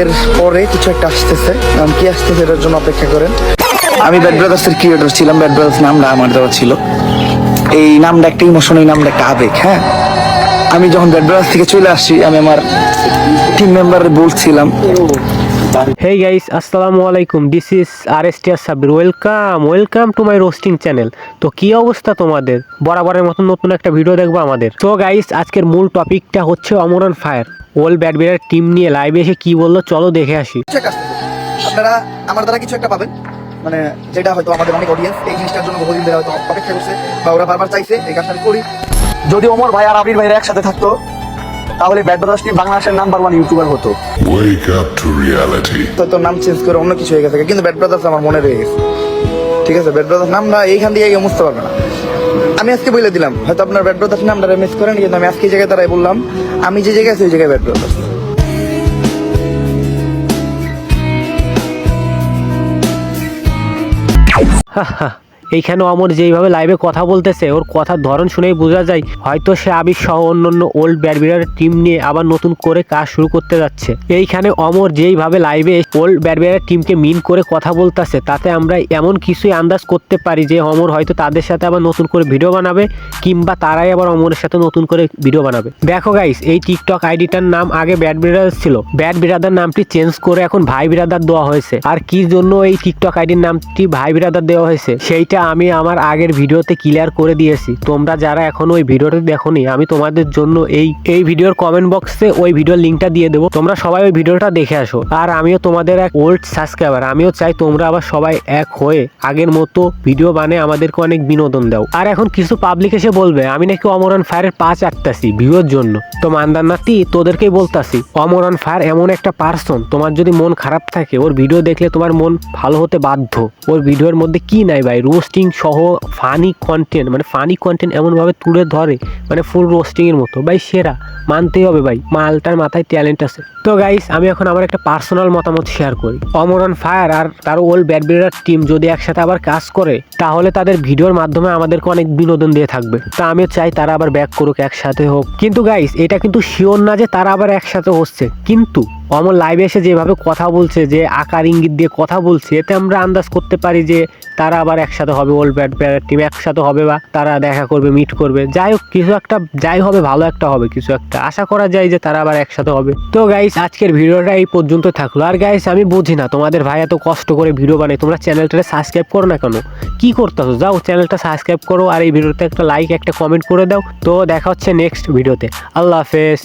এর পরে কিছু একটা আসতেছে। এখন কি আসতেছে এটার জন্য অপেক্ষা করেন। আমি ব্যাড ব্রাদার্সের ক্রিয়েটর ছিলাম। ব্যাড ব্রাদার্স নামটা আমার দেওয়া ছিল। এই নামটা একটা ইমোশন এই নামটা একটা আবেগ হ্যাঁ? আমি যখন ব্যাড ব্রাদার্স থেকে চলে আসছি আমি আমার টিম মেম্বার বলছিলাম হেই গাইস আসসালামু আলাইকুম। This is R S T R Sabir welcome welcome to my roasting channel তো কি অবস্থা তোমাদের? বরাবরের মতন নতুন একটা ভিডিও দেখব আমাদের। তো গাইস আজকের মূল টপিকটা হচ্ছে অমরন ফায়ার ওল ব্যাটবিটার টিম নিয়ে লাইভে এসে কি বলল চলো দেখে আসি। আপনারা আমার দ্বারা কিছু একটা পাবেন। মানে যেটা হয়তো আমাদের অনেক অডিয়েন্স এই জিনিসটার জন্য বহুদিন ধরে হয়তো অপেক্ষা করছে বা ওরা বারবার চাইছে এই কাজটা আমি করি। যদি ওমর ভাই আর আবির ভাইরা একসাথে থাকতো তাহলে ব্যাট ব্রাদার্স টিম বাংলাদেশের নাম্বার ওয়ান ইউটিউবার হতো। Wake up to reality. তো তোর নাম চেঞ্জ করে অন্য কিছু হয়ে গেছে। কিন্তু ব্যাট ব্রাদার্স আমার মনে রয়ে গেছে। ঠিক আছে ব্যাট ব্রাদার্স নাম না এইখান দিয়ে কেউ বুঝতে পারবে না। আমি আজকে বলে দিলাম। হয়তো আপনার ব্যাট নাম নামটা মিস করেন কিন্তু আমি আজকে জায়গায় তারাই বললাম আমি যে জায়গায় আছি ওই জায়গায় ব্যাট ব্রাদার্স হাহা, এইখানে অমর যেইভাবে লাইভে কথা বলতেছে, ওর কথার ধরন শুনেই বোঝা যায়। হয়তো সে আবির সহ অন্যান্য ওল্ড ব্যাটবিটার টিম নিয়ে আবার নতুন করে কাজ শুরু করতে যাচ্ছে। এইখানে অমর যেইভাবে লাইভে ওল্ড ব্যাটবিটার টিমকে মিন করে কথা বলতেছে, তাতে আমরা এমন কিছুই আন্দাজ করতে পারি যে অমর হয়তো তাদের সাথে আবার নতুন করে ভিডিও বানাবে। কিংবা তারাই আবার অমরের সাথে নতুন করে ভিডিও বানাবে। দেখো গাইস এই টিকটক আইডিটার নাম আগে ব্যাট ব্রাদার ছিল। ব্যাট ব্রাদার নামটি চেঞ্জ করে এখন ভাই ব্রাদার দেওয়া হয়েছে। আর কি জন্য এই টিকটক আইডির নামটি ভাই ব্রাদার দেওয়া হয়েছে, সেইটা আমি আমার আগের ভিডিওতে ক্লিয়ার করে দিয়েছি। তোমরা যারা এখনও ওই ভিডিওটি দেখোনি, আমি তোমাদের জন্য এই এই ভিডিওর কমেন্ট বক্সে ওই ভিডিওর লিঙ্কটা দিয়ে দেবো। তোমরা সবাই ওই ভিডিওটা দেখে আসো। আর আমিও তোমাদের এক ওল্ড সাবস্ক্রাইবার আমিও চাই তোমরা আবার সবাই এক হয়ে আগের মতো ভিডিও বানিয়ে আমাদেরকে অনেক বিনোদন দাও। আর এখন কিছু পাবলিক এসে বলবে, আমি নাকি অমরন ফায়ারের পাঁচ আটটাছি ভিউর জন্য। তো মান্দার নাতি, তোদেরকেই বলতাছি, অমরন ফায়ার এমন একটা পার্সন তোমার যদি মন খারাপ থাকে, ওর ভিডিও দেখলে তোমার মন ভালো হতে বাধ্য। ওর ভিডিওর মধ্যে কি নাই ভাই? রোস্টিং সহ ফানি কন্টেন্ট মানে ফানি কন্টেন্ট এমনভাবে তুলে ধরে মানে ফুল রোস্টিংয়ের মতো। ভাই, সেরা। মানতেই হবে ভাই মালটার মাথায় ট্যালেন্ট আছে। তো গাইস আমি এখন আমার একটা পার্সোনাল মতামত শেয়ার করি। অমরন ফায়ার আর তার ওল্ড ব্যাটবিটার টিম যদি একসাথে আবার কাজ করে, তাহলে তাদের ভিডিওর মাধ্যমে আমাদেরকে অনেক বিনোদন দিয়ে থাকবে। তা আমিও চাই তারা আবার ব্যাক করুক, একসাথে হোক। কিন্তু গাইস এটা কিন্তু শিওর না যে তারা আবার একসাথে হচ্ছে। কিন্তু অমর লাইভে এসে যেভাবে কথা বলছে, যে আকার ইঙ্গিত দিয়ে কথা বলছে, এতে আমরা আন্দাজ করতে পারি যে তারা আবার একসাথে হবে ওল্ড ব্যাট ব্যাট টিম একসাথে হবে বা তারা দেখা করবে মিট করবে। যাই হোক, কিছু একটা, যাই হবে, ভালো একটা হবে কিছু একটা। আশা করা যায় যে তারা আবার একসাথে হবে। তো গাইস আজকের ভিডিওটা এই পর্যন্ত থাকল। আর গাইস আমি বুঝি না, তোমাদের ভাই এত কষ্ট করে ভিডিও বানাই তোমরা চ্যানেলটা সাবস্ক্রাইব করো না কেন? কি করতেছো? যাও, চ্যানেলটা সাবস্ক্রাইব করো, আর এই ভিডিওতে একটা লাইক একটা কমেন্ট করে দাও। তো দেখা হচ্ছে নেক্সট ভিডিওতে আল্লাহ হাফেজ।